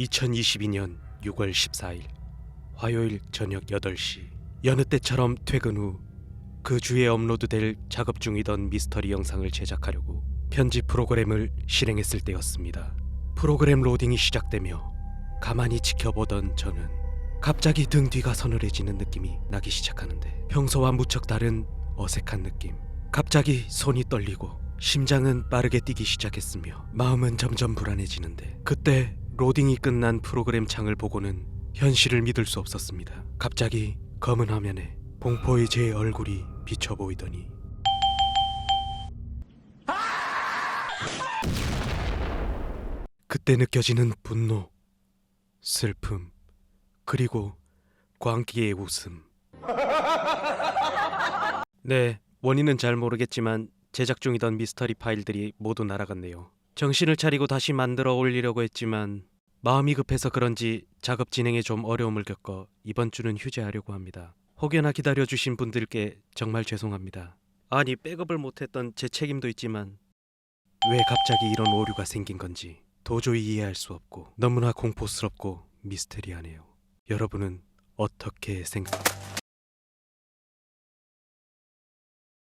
2022년 6월 14일 화요일 저녁 8시 여느 때처럼 퇴근 후 그 주에 업로드될 작업 중이던 미스터리 영상을 제작하려고 편집 프로그램을 실행했을 때였습니다. 프로그램 로딩이 시작되며 가만히 지켜보던 저는 갑자기 등 뒤가 서늘해지는 느낌이 나기 시작하는데 평소와 무척 다른 어색한 느낌. 갑자기 손이 떨리고 심장은 빠르게 뛰기 시작했으며 마음은 점점 불안해지는데 그때 로딩이 끝난 프로그램 창을 보고는 현실을 믿을 수 없었습니다. 갑자기 검은 화면에 공포의 제 얼굴이 비쳐 보이더니 그때 느껴지는 분노, 슬픔, 그리고 광기의 웃음. 네, 원인은 잘 모르겠지만 제작 중이던 미스터리 파일들이 모두 날아갔네요. 정신을 차리고 다시 만들어 올리려고 했지만 마음이 급해서 그런지 작업 진행에 좀 어려움을 겪어 이번 주는 휴재하려고 합니다. 혹여나 기다려주신 분들께 정말 죄송합니다. 아니 백업을 못했던 제 책임도 있지만 왜 갑자기 이런 오류가 생긴 건지 도저히 이해할 수 없고 너무나 공포스럽고 미스테리하네요. 여러분은 어떻게 생각?